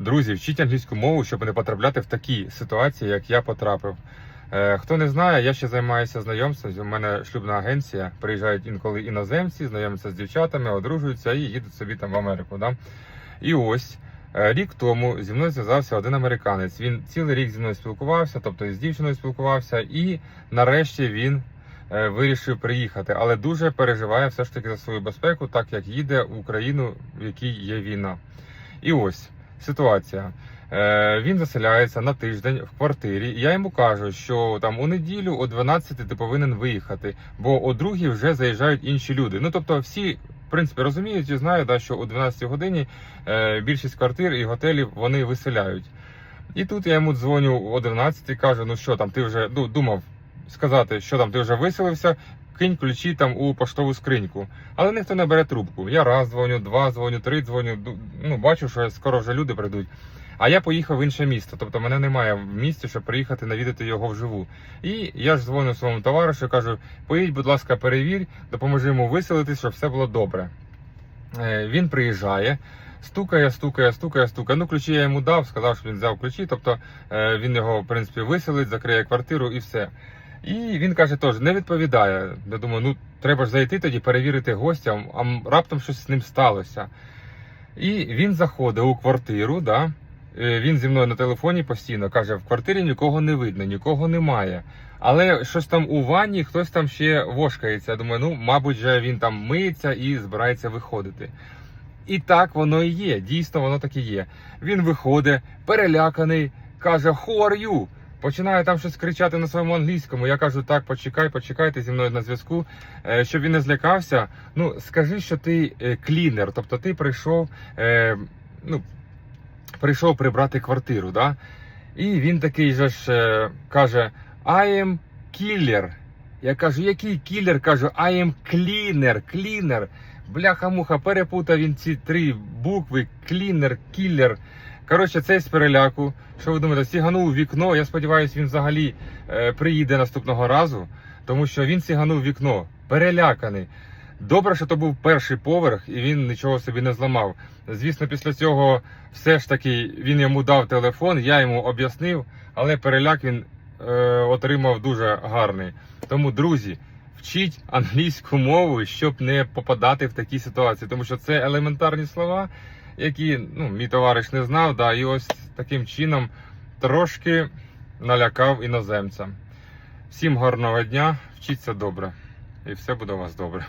Друзі, вчіть англійську мову, щоб не потрапляти в такі ситуації, як я потрапив. Е, Хто не знає, я ще займаюся знайомством. У мене шлюбна агенція. Приїжджають інколи іноземці, знайомляться з дівчатами, одружуються і їдуть собі там в Америку. Да? І ось е, рік тому зі мною зв'язався один американець. Він цілий рік зі мною спілкувався, тобто з дівчиною спілкувався, і нарешті він е, вирішив приїхати, але дуже переживає все ж таки за свою безпеку, так як їде в Україну, в якій є війна. І ось ситуація. Е, він заселяється на тиждень в квартирі. Я йому кажу, що там у неділю о 12 ти повинен виїхати, бо о другій вже заїжджають інші люди. Ну тобто, всі. В принципі, розуміють і знають, да, що о 12 годині е, більшість квартир і готелів вони виселяють. І тут я йому дзвоню о 11 і кажу: ну що там, ти вже ну, думав сказати, що там ти вже виселився, кинь ключі там у поштову скриньку. Але ніхто не бере трубку. Я раз дзвоню, два дзвоню, три дзвоню. Ну, бачу, що скоро вже люди прийдуть. А я поїхав в інше місто, тобто мене немає в місті, щоб приїхати навідати його вживу. І я ж дзвоню своєму товаришу, кажу: поїдь, будь ласка, перевір, допоможи йому виселитись, щоб все було добре. Е, Він приїжджає, стукає, стукає, стукає, стукає. Ну, ключі я йому дав, сказав, що він взяв ключі, тобто е, він його, в принципі, виселить, закриє квартиру і все. І він каже, теж не відповідає. Я думаю, ну треба ж зайти тоді, перевірити гостя, а раптом щось з ним сталося. І він заходить у квартиру, да? Е, він зі мною на телефоні постійно каже: в квартирі нікого не видно, нікого немає. Але щось там у ванні, хтось там ще вошкається. Я думаю, ну, мабуть, же він там миється і збирається виходити. І так воно і є. Дійсно, воно так і є. Він виходить, переляканий, каже: «Who are you?» Починає там щось кричати на своєму англійському. Я кажу, так, почекай, почекай, ти зі мною на зв'язку. Е, щоб він не злякався. Ну, скажи, що ти е, клінер, тобто ти прийшов, е, ну, прийшов прибрати квартиру, да? І він такий же ж каже: I am killer. Я кажу, який кілер? Кажу, I am cleaner, cleaner. Бляха-муха, перепутав він ці три букви: клінер, кілер. Коротше, цей з переляку. Що ви думаєте, сіганув вікно. Я сподіваюся, він взагалі е, приїде наступного разу, тому що він сіганув вікно, переляканий. Добре, що то був перший поверх, і він нічого собі не зламав. Звісно, після цього все ж таки він йому дав телефон, я йому об'яснив, але переляк він е, отримав дуже гарний. Тому, друзі, вчіть англійську мову, щоб не попадати в такі ситуації, тому що це елементарні слова, які ну, мій товариш не знав, да, і ось таким чином трошки налякав іноземця. Всім гарного дня, вчіться добре, і все буде у вас добре.